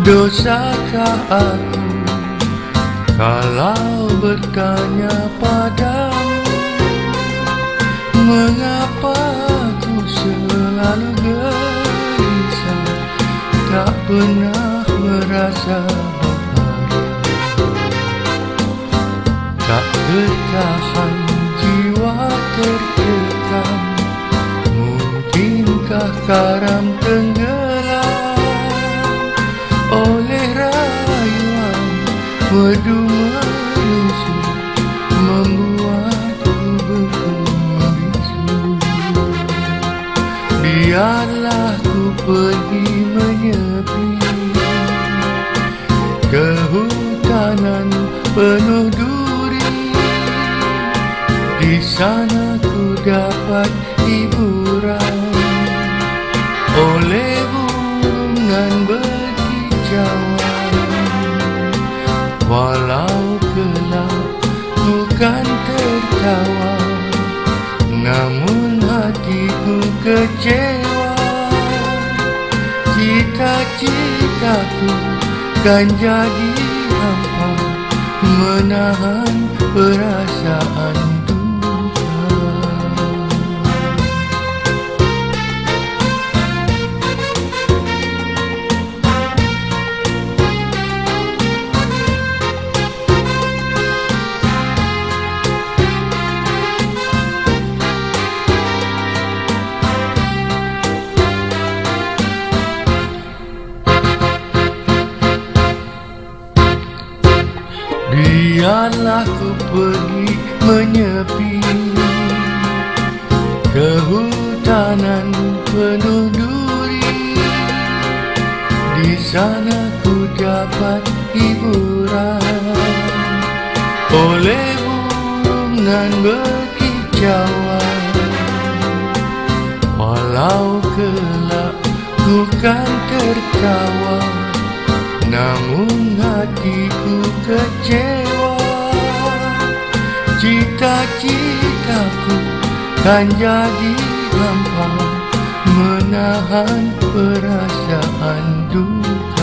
Dosakah aku? Kalau bertanya padamu Mengapa aku selalu gelisah? Tak pernah merasa bahagia Tak tertahan jiwa tertekan. Mungkinkah karam tenggelam merdu menusuk Membuatku berbisu Biarlah ku pergi menyepi Ke hutanan penuh duri Di sana ku dapat hiburan kecewa. Cita-citaku kan jadi hampa Menahan perasaan Biarlah ku pergi menyepi Ke hutanan penuh duri. Di sana ku dapat hiburan Oleh bungan berkicauan. Walau kelak ku kan tertawa Namun hatiku kecewa Cita-citaku kan jadi hampa Menahan perasaan duka